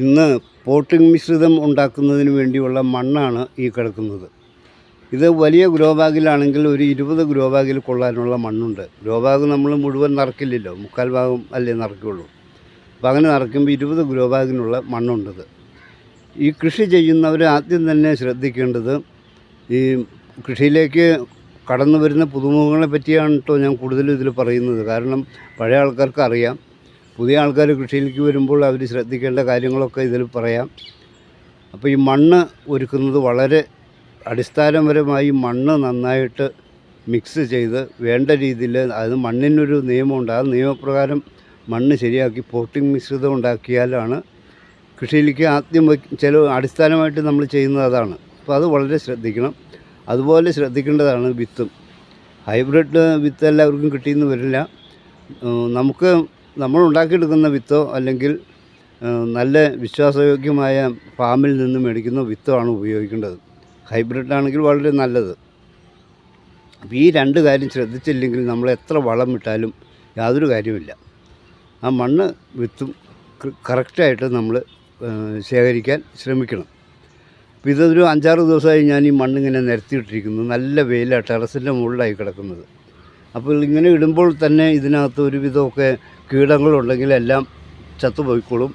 ഇന്ന് പോട്ടിംഗ് മിശ്രിതം ഉണ്ടാക്കുന്നതിന് വേണ്ടിയുള്ള മണ്ണാണ് ഈ കിടക്കുന്നത്. ഇത് വലിയ ഗ്രോ ബാഗിലാണെങ്കിൽ ഒരു ഇരുപത് ഗ്രോ ബാഗിൽ കൊള്ളാനുള്ള മണ്ണുണ്ട്. ഗ്രോ ബാഗ് നമ്മൾ മുഴുവൻ നിറക്കില്ലല്ലോ. മുക്കാൽ ഭാഗം അല്ലേ നിറയ്ക്കുള്ളൂ അപ്പോൾ അങ്ങനെ നിറയ്ക്കുമ്പോൾ ഇരുപത് ഗ്രോ ബാഗിനുള്ള മണ്ണുണ്ടത്. ഈ കൃഷി ചെയ്യുന്നവർ ആദ്യം തന്നെ ശ്രദ്ധിക്കേണ്ടത് ഈ കൃഷിയിലേക്ക് കടന്നു വരുന്ന പുതുമുഖങ്ങളെ പറ്റിയാണ് കേട്ടോ ഞാൻ കൂടുതലും ഇതിൽ പറയുന്നത്. കാരണം പഴയ ആൾക്കാർക്ക് അറിയാം. പുതിയ ആൾക്കാർ കൃഷിയിലേക്ക് വരുമ്പോൾ അവർ ശ്രദ്ധിക്കേണ്ട കാര്യങ്ങളൊക്കെ ഇതിൽ പറയാം. അപ്പോൾ ഈ മണ്ണ് ഒരുക്കുന്നത് വളരെ അടിസ്ഥാനപരമായി മണ്ണ് നന്നായിട്ട് മിക്സ് ചെയ്ത് വേണ്ട രീതിയിൽ അത് മണ്ണിനൊരു നിയമമുണ്ട്. ആ നിയമപ്രകാരം മണ്ണ് ശരിയാക്കി പോട്ടിംഗ് മിശ്രിതം ഉണ്ടാക്കിയാലാണ് കൃഷിയിലേക്ക് ആദ്യം ചില അടിസ്ഥാനമായിട്ട് നമ്മൾ ചെയ്യുന്നത് അതാണ്. അപ്പോൾ അത് വളരെ ശ്രദ്ധിക്കണം. അതുപോലെ ശ്രദ്ധിക്കേണ്ടതാണ് വിത്തും. ഹൈബ്രിഡ് വിത്ത് എല്ലാവർക്കും കിട്ടിയെന്ന് വരില്ല. നമുക്ക് നമ്മൾ ഉണ്ടാക്കിയെടുക്കുന്ന വിത്തോ അല്ലെങ്കിൽ നല്ല വിശ്വാസയോഗ്യമായ ഫാമിൽ നിന്ന് മേടിക്കുന്ന വിത്തോ ആണ് ഉപയോഗിക്കേണ്ടത്. ഹൈബ്രിഡ് ആണെങ്കിൽ വളരെ നല്ലത്. അപ്പോൾ ഈ രണ്ട് കാര്യം ശ്രദ്ധിച്ചില്ലെങ്കിൽ നമ്മൾ എത്ര വളം ഇട്ടാലും യാതൊരു കാര്യമില്ല ആ മണ്ണ് വിത്തും കറക്റ്റായിട്ട് നമ്മൾ ശേഖരിക്കാൻ ശ്രമിക്കണം. അപ്പോൾ ഇതൊരു അഞ്ചാറ് ദിവസമായി ഞാൻ ഈ മണ്ണിങ്ങനെ നിരത്തിയിട്ടിരിക്കുന്നു. നല്ല വെയിലാണ് ടെറസിന്റെ മുകളിലായി കിടക്കുന്നത്. അപ്പോൾ ഇങ്ങനെ ഇടുമ്പോൾ തന്നെ ഇതിനകത്ത് ഒരുവിധമൊക്കെ കീടങ്ങളുണ്ടെങ്കിൽ എല്ലാം ചത്തുപോയിക്കോളും.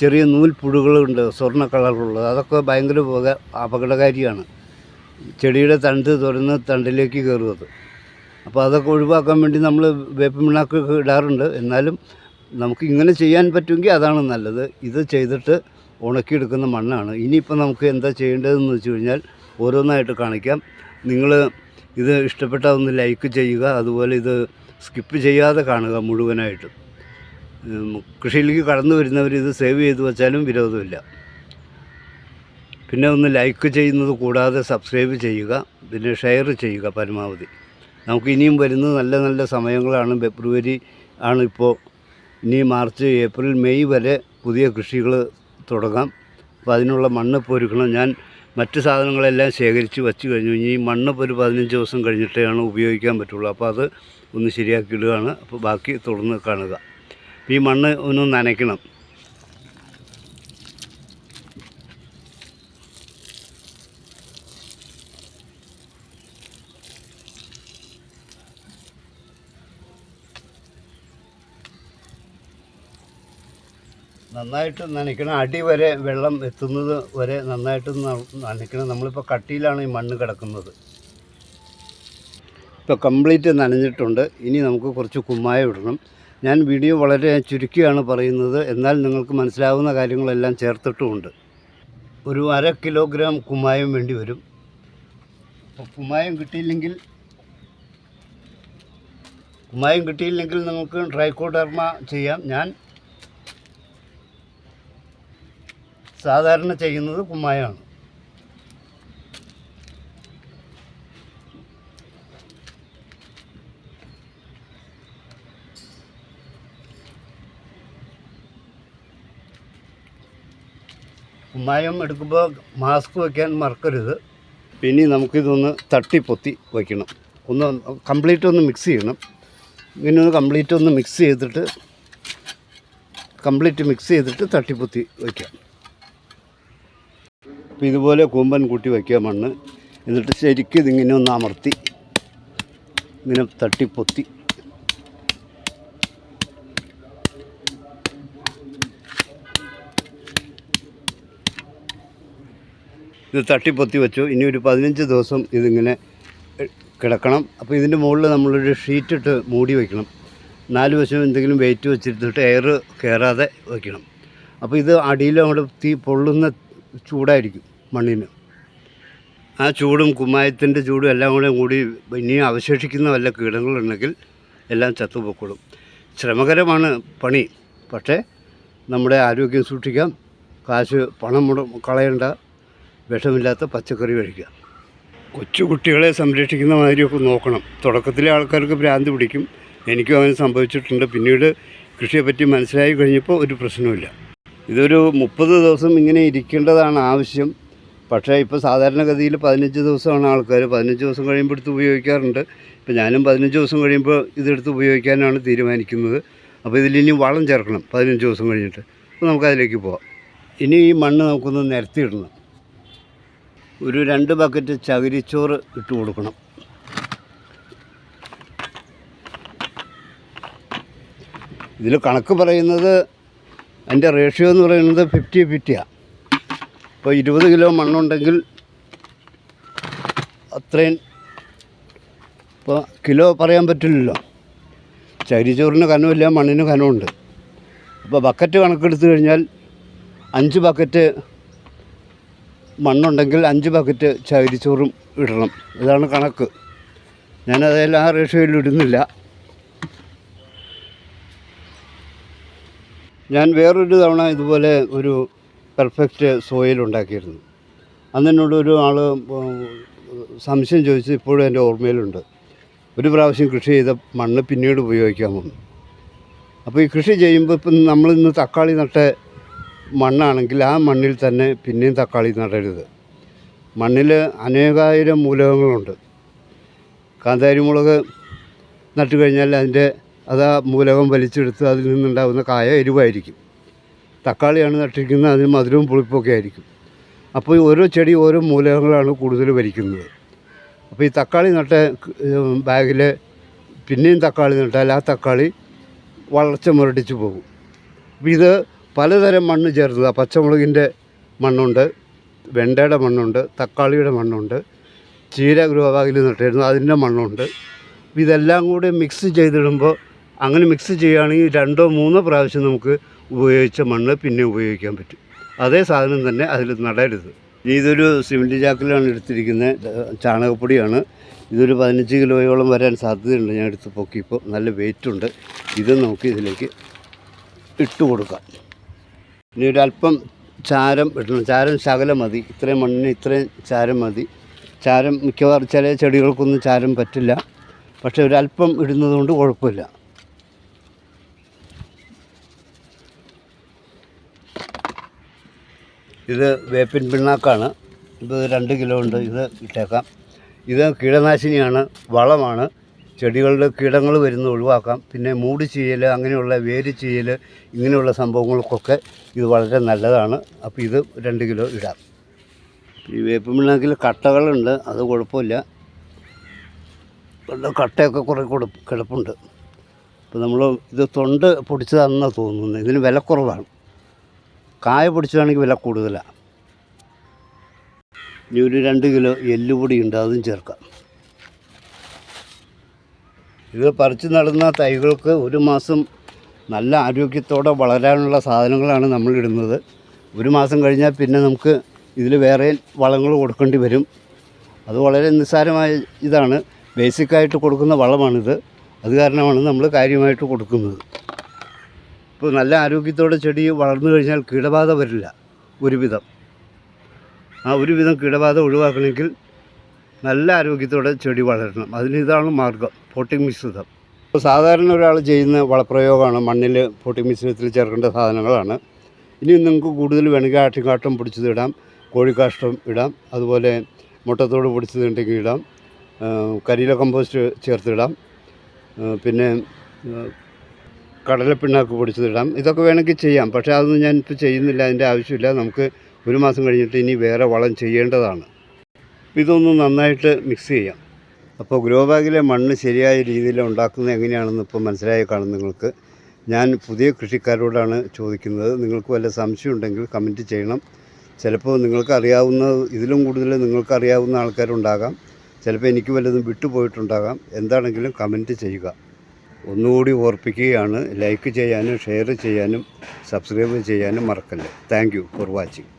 ചെറിയ നൂൽപ്പുഴുകളുണ്ട് സ്വർണ കളറുള്ളത്. അതൊക്കെ ഭയങ്കര അപകടകാരിയാണ്. ചെടിയുടെ തണ്ട് തുറന്ന് തണ്ടിലേക്ക് കയറുന്നത്. അപ്പോൾ അതൊക്കെ ഒഴിവാക്കാൻ വേണ്ടി നമ്മൾ വേപ്പ് മിണ്ണാക്കൊക്കെ ഇടാറുണ്ട്. എന്നാലും നമുക്ക് ഇങ്ങനെ ചെയ്യാൻ പറ്റുമെങ്കിൽ അതാണ് നല്ലത്. ഇത് ചെയ്തിട്ട് ഉണക്കിയെടുക്കുന്ന മണ്ണാണ്. ഇനിയിപ്പോൾ നമുക്ക് എന്താ ചെയ്യേണ്ടതെന്ന് വെച്ച് കഴിഞ്ഞാൽ ഓരോന്നായിട്ട് കാണിക്കാം. നിങ്ങൾ ഇത് ഇഷ്ടപ്പെട്ടാൽ ഒന്ന് ലൈക്ക് ചെയ്യുക അതുപോലെ ഇത് സ്കിപ്പ് ചെയ്യാതെ കാണുക മുഴുവനായിട്ട്. കൃഷിയിലേക്ക് കടന്നു വരുന്നവർ ഇത് സേവ് ചെയ്ത് വെച്ചാലും വിരോധമില്ല. പിന്നെ ഒന്ന് ലൈക്ക് ചെയ്യുന്നത് കൂടാതെ സബ്സ്ക്രൈബ് ചെയ്യുക പിന്നെ ഷെയർ ചെയ്യുക പരമാവധി. നമുക്ക് ഇനിയും വരുന്നത് നല്ല നല്ല സമയങ്ങളാണ്. ഫെബ്രുവരി ആണ് ഇപ്പോൾ. ഇനി മാർച്ച് ഏപ്രിൽ മെയ് വരെ പുതിയ കൃഷികൾ തുടങ്ങാം. അപ്പോൾ അതിനുള്ള മണ്ണ് ഇപ്പോൾ ഒരുക്കണം ഞാൻ മറ്റ് സാധനങ്ങളെല്ലാം ശേഖരിച്ച് വച്ച് കഴിഞ്ഞു. ഇനി മണ്ണ് ഒരു പതിനഞ്ച് ദിവസം കഴിഞ്ഞിട്ടാണ് ഉപയോഗിക്കാൻ പറ്റുള്ളൂ. അപ്പോൾ അത് ഒന്ന് ശരിയാക്കി ഇടുകയാണ്. അപ്പോൾ ബാക്കി തുടർന്ന് കാണുക. ഈ മണ്ണ് ഒന്ന് നനയ്ക്കണം. നന്നായിട്ട് നനയ്ക്കണം. അടി വരെ വെള്ളം എത്തുന്നത് വരെ നന്നായിട്ട് നനയ്ക്കണം. നമ്മളിപ്പോൾ കട്ടിയിലാണ് ഈ മണ്ണ് കിടക്കുന്നത്. ഇപ്പോൾ കംപ്ലീറ്റ് നനഞ്ഞിട്ടുണ്ട്. ഇനി നമുക്ക് കുറച്ച് കുമ്മായം ഇടണം. ഞാൻ വീഡിയോ വളരെ ചുരുക്കിയാണ് പറയുന്നത്. എന്നാൽ നിങ്ങൾക്ക് മനസ്സിലാവുന്ന കാര്യങ്ങളെല്ലാം ചേർത്തിട്ടുമുണ്ട്. ഒരു അര കിലോഗ്രാം കുമ്മായം വേണ്ടി വരും. അപ്പോൾ കുമ്മായം കിട്ടിയില്ലെങ്കിൽ കുമ്മായം കിട്ടിയില്ലെങ്കിൽ നിങ്ങൾക്ക് ട്രൈക്കോഡർമ ചെയ്യാം. ഞാൻ സാധാരണ ചെയ്യുന്നത് കുമ്മായമാണ് കുമ്മായം എടുക്കുമ്പോൾ മാസ്ക് വയ്ക്കാൻ മറക്കരുത്. പിന്നെ നമുക്കിതൊന്ന് തട്ടി പൊത്തി വയ്ക്കണം ഒന്ന് കംപ്ലീറ്റ് ഒന്ന് മിക്സ് ചെയ്യണം. ഇങ്ങനെ ഒന്ന് കംപ്ലീറ്റ് ഒന്ന് മിക്സ് ചെയ്തിട്ട് കംപ്ലീറ്റ് മിക്സ് ചെയ്തിട്ട് തട്ടിപ്പൊത്തി വയ്ക്കാം അപ്പോൾ ഇതുപോലെ കൂമ്പൻ കൂട്ടി വയ്ക്കുക മണ്ണ്. എന്നിട്ട് ശരിക്കും ഇതിങ്ങനെ ഒന്ന് അമർത്തി. ഇങ്ങനെ തട്ടിപ്പൊത്തി. ഇത് തട്ടിപ്പൊത്തി വെച്ചു. ഇനി ഒരു പതിനഞ്ച് ദിവസം ഇതിങ്ങനെ കിടക്കണം. അപ്പോൾ ഇതിന്റെ മുകളിൽ നമ്മളൊരു ഷീറ്റ് ഇട്ട് മൂടി വയ്ക്കണം നാല് വശം എന്തെങ്കിലും വെയിറ്റ് വെച്ചിരുന്നിട്ട് എയർ കയറാതെ വയ്ക്കണം അപ്പോൾ ഇത് അടിയിൽ അങ്ങോട്ട് തീ പൊള്ളുന്ന ചൂടായിരിക്കും മണ്ണിന്. ആ ചൂടും കുമ്മായത്തിന്റെ ചൂടും എല്ലാം കൂടെ കൂടി ഇനിയും അവശേഷിക്കുന്ന വല്ല കീടങ്ങളുണ്ടെങ്കിൽ എല്ലാം ചത്തുപൊക്കോളും ശ്രമകരമാണ് പണി. പക്ഷേ നമ്മുടെ ആരോഗ്യം സൂക്ഷിക്കാം. കാശ് പണം മുട കളയണ്ട വിഷമില്ലാത്ത പച്ചക്കറി കഴിക്കുക കൊച്ചു കുട്ടികളെ സംരക്ഷിക്കുന്ന മാതിരിയൊക്കെ നോക്കണം. തുടക്കത്തിലെ ആൾക്കാർക്ക് ഭ്രാന്ത് പിടിക്കും. എനിക്കും അങ്ങനെ സംഭവിച്ചിട്ടുണ്ട്. പിന്നീട് കൃഷിയെപ്പറ്റി മനസ്സിലായി കഴിഞ്ഞപ്പോൾ ഒരു പ്രശ്നവുമില്ല. ഇതൊരു മുപ്പത് ദിവസം ഇങ്ങനെ ഇരിക്കേണ്ടതാണ് ആവശ്യം. പക്ഷേ ഇപ്പോൾ സാധാരണഗതിയിൽ പതിനഞ്ച് ദിവസമാണ് ആൾക്കാർ. പതിനഞ്ച് ദിവസം കഴിയുമ്പോൾ എടുത്ത് ഉപയോഗിക്കാറുണ്ട്. ഇപ്പോൾ ഞാനും പതിനഞ്ച് ദിവസം കഴിയുമ്പോൾ ഇതെടുത്ത് ഉപയോഗിക്കാനാണ് തീരുമാനിക്കുന്നത്. അപ്പോൾ ഇതിലിനി വളം ചേർക്കണം പതിനഞ്ച് ദിവസം കഴിഞ്ഞിട്ട്. അപ്പോൾ നമുക്കതിലേക്ക് പോവാം. ഇനി ഈ മണ്ണ് നമുക്കൊന്ന് നിരത്തിയിടണം. ഒരു രണ്ട് ബക്കറ്റ് ചകിരിച്ചോറ് ഇട്ട് കൊടുക്കണം. ഇതിൽ കണക്ക് പറയുന്നത് അതിന്റെ റേഷ്യോ എന്ന് പറയുന്നത് ഫിഫ്റ്റി ഫിഫ്റ്റിയാണ് ഇപ്പോൾ ഇരുപത് കിലോ മണ്ണുണ്ടെങ്കിൽ അത്രയും ഇപ്പോൾ കിലോ പറയാൻ പറ്റില്ലല്ലോ. ചകിരിച്ചോറിന് കനമില്ല മണ്ണിന് കനമുണ്ട്. അപ്പോൾ ബക്കറ്റ് കണക്കെടുത്ത് കഴിഞ്ഞാൽ അഞ്ച് ബക്കറ്റ് മണ്ണുണ്ടെങ്കിൽ അഞ്ച് ബക്കറ്റ് ചകിരിച്ചോറും ഇടണം. ഇതാണ് കണക്ക്. ഞാനതെല്ലാം ആ റേഷ്യോയിൽ ഇടുന്നില്ല. ഞാൻ വേറൊരു തവണ ഇതുപോലെ ഒരു പെർഫെക്റ്റ് സോയിൽ ഉണ്ടാക്കിയിരുന്നു. അന്ന് എന്നോട് ഒരു ആൾ സംശയം ചോദിച്ചു ഇപ്പോഴും എന്റെ ഓർമ്മയിലുണ്ട്. ഒരു പ്രാവശ്യം കൃഷി ചെയ്ത മണ്ണ് പിന്നീട് ഉപയോഗിക്കാമെന്ന് അപ്പോൾ ഈ കൃഷി ചെയ്യുമ്പോൾ ഇപ്പം നമ്മളിന്ന് തക്കാളി നട്ട മണ്ണാണെങ്കിൽ ആ മണ്ണിൽ തന്നെ പിന്നെയും തക്കാളി നടരുത്. മണ്ണിൽ അനേകായിരം മൂലകങ്ങളുണ്ട്. കാന്താരി മുളക് നട്ടു കഴിഞ്ഞാൽ അതിന്റെ അത് ആ മൂലകം വലിച്ചെടുത്ത് അതിൽ നിന്നുണ്ടാകുന്ന കായ എരിവായിരിക്കും. തക്കാളിയാണ് നട്ടിരിക്കുന്നത് അതിന് മധുരവും പുളിപ്പൊക്കെ ആയിരിക്കും. അപ്പോൾ ഓരോ ചെടി ഓരോ മൂലകങ്ങളാണ് കൂടുതൽ വലിക്കുന്നത് അപ്പോൾ ഈ തക്കാളി നട്ട ബാഗിൽ പിന്നെയും തക്കാളി നട്ടാൽ ആ തക്കാളി വളർച്ച മുരടിച്ച് പോകും. അപ്പോൾ ഇത് പലതരം മണ്ണ് ചേർന്നതാണ് പച്ചമുളകിന്റെ മണ്ണുണ്ട് വെണ്ടയുടെ മണ്ണുണ്ട് തക്കാളിയുടെ മണ്ണുണ്ട് ചീര ഗ്രോബാഗിൽ നട്ടിരുന്നു അതിന്റെ മണ്ണുണ്ട്. ഇതെല്ലാം കൂടി മിക്സ് ചെയ്തിടുമ്പോൾ അങ്ങനെ മിക്സ് ചെയ്യുകയാണെങ്കിൽ രണ്ടോ മൂന്നോ പ്രാവശ്യം നമുക്ക് ഉപയോഗിച്ച മണ്ണ് പിന്നെ ഉപയോഗിക്കാൻ പറ്റും. അതേ സാധനം തന്നെ അതിൽ നടരുത്. ഇതൊരു സിമെന്റ് ചാക്കിലാണ് എടുത്തിരിക്കുന്നത് ചാണകപ്പൊടിയാണ്. ഇതൊരു പതിനഞ്ച് കിലോയോളം വരാൻ സാധ്യതയുണ്ട്. ഞാൻ എടുത്ത് പൊക്കിയപ്പോൾ നല്ല വെയിറ്റ് ഉണ്ട്. ഇത് നമുക്ക് ഇതിലേക്ക് ഇട്ട് കൊടുക്കാം. ഇനി ഒരു അല്പം ചാരം ഇടണം. ചാരം ശകലം മതി. ഇത്രയും മണ്ണിന് ഇത്രയും ചാരം മതി. ചാരം മിക്കവാറും ചില ചെടികൾക്കൊന്നും ചാരം പറ്റില്ല. പക്ഷേ ഒരല്പം ഇടുന്നത് കൊണ്ട് കുഴപ്പമില്ല. ഇത് വേപ്പിൻ പിണ്ണാക്കാണ്. ഇത് രണ്ട് കിലോ ഉണ്ട് ഇത് ഇട്ടേക്കാം. ഇത് കീടനാശിനിയാണ് വളമാണ്. ചെടികളുടെ കീടങ്ങൾ വരുന്നത് ഒഴിവാക്കാം. പിന്നെ മൂട് ചെയ്യൽ അങ്ങനെയുള്ള വേര് ചെയ്യൽ ഇങ്ങനെയുള്ള സംഭവങ്ങൾക്കൊക്കെ ഇത് വളരെ നല്ലതാണ്. അപ്പോൾ ഇത് രണ്ട് കിലോ ഇടാം. ഈ വേപ്പിൻ പിണ്ണാക്കിൽ കട്ടകളുണ്ട് അത് കുഴപ്പമില്ല. കട്ടയൊക്കെ കുറേ കൊടു കിടപ്പുണ്ട്. അപ്പോൾ നമ്മൾ ഇത് തൊണ്ട് പൊടിച്ചതാണെന്നാണ് തോന്നുന്നത്. ഇതിന് വില കുറവാണ്. കായ പൊടിച്ചതാണെങ്കിൽ വില കൂടുതലാണ് ഇനി ഒരു രണ്ട് കിലോ എല്ലുപൊടി ഉണ്ട് അതും ചേർക്കാം. ഇത് പറിച്ച് നടുന്ന തൈകൾക്ക് ഒരു മാസം നല്ല ആരോഗ്യത്തോടെ വളരാനുള്ള സാധനങ്ങളാണ് നമ്മളിടുന്നത് ഒരു മാസം കഴിഞ്ഞാൽ പിന്നെ നമുക്ക് ഇതിൽ വേറെ വളങ്ങൾ കൊടുക്കേണ്ടി വരും. അത് വളരെ നിസ്സാരമായ ഇതാണ്. ബേസിക്കായിട്ട് കൊടുക്കുന്ന വളമാണിത്. അത് കാരണമാണ് നമ്മൾ കാര്യമായിട്ട് കൊടുക്കുന്നത്. ഇപ്പോൾ നല്ല ആരോഗ്യത്തോടെ ചെടി വളർന്നു കഴിഞ്ഞാൽ കീടബാധ വരില്ല. ഒരുവിധം. ആ ഒരുവിധം കീടബാധ ഒഴിവാക്കണമെങ്കിൽ നല്ല ആരോഗ്യത്തോടെ ചെടി വളരണം. അതിന് ഇതാണ് മാർഗം. പോട്ടിംഗ് മിശ്രിതം. ഇപ്പോൾ സാധാരണ ഒരാൾ ചെയ്യുന്ന വളപ്രയോഗമാണ്. മണ്ണിൽ പോട്ടിംഗ് മിശ്രിതത്തിൽ ചേർക്കേണ്ട സാധനങ്ങളാണ്. ഇനി നിങ്ങൾക്ക് കൂടുതൽ വേണമെങ്കിൽ ആട്ടിക്കാട്ടം പൊടിച്ചത് ഇടാം. കോഴിക്കാഷ്ടം ഇടാം. അതുപോലെ മുട്ടത്തോട് പൊടിച്ചത് ഉണ്ടെങ്കിൽ ഇടാം. കരിയില കമ്പോസ്റ്റ് ചേർത്തിടാം പിന്നെ കടലപ്പിണ്ണാക്ക് പൊടിച്ചതിടാം. ഇതൊക്കെ വേണമെങ്കിൽ ചെയ്യാം. പക്ഷേ അതൊന്നും ഞാൻ ഇപ്പോൾ ചെയ്യുന്നില്ല. അതിന്റെ ആവശ്യമില്ല. നമുക്ക് ഒരു മാസം കഴിഞ്ഞിട്ട് ഇനി വേറെ വളം ചെയ്യേണ്ടതാണ്. ഇതൊന്ന് നന്നായിട്ട് മിക്സ് ചെയ്യാം. അപ്പോൾ ഗ്രോ ബാഗിലെ മണ്ണ് ശരിയായ രീതിയിൽ ഉണ്ടാക്കുന്നത് എങ്ങനെയാണെന്ന് ഇപ്പോൾ മനസ്സിലായി കാണും നിങ്ങൾക്ക്. ഞാൻ പുതിയ കൃഷിക്കാരോടാണ് ചോദിക്കുന്നത്. നിങ്ങൾക്ക് വല്ല സംശയം ഉണ്ടെങ്കിൽ കമന്റ് ചെയ്യണം. ചിലപ്പോൾ നിങ്ങൾക്ക് അറിയാവുന്ന ഇതിലും കൂടുതൽ നിങ്ങൾക്ക് അറിയാവുന്ന ആൾക്കാരുണ്ടാകാം. ചിലപ്പോൾ എനിക്ക് വല്ലതും വിട്ടുപോയിട്ടുണ്ടാകാം. എന്താണെങ്കിലും കമന്റ് ചെയ്യുക. ഒന്നുകൂടി ഓർപ്പിക്കുകയാണ്. ലൈക്ക് ചെയ്യാനും ഷെയർ ചെയ്യാനും സബ്സ്ക്രൈബ് ചെയ്യാനും മറക്കല്ലേ. Thank you for watching.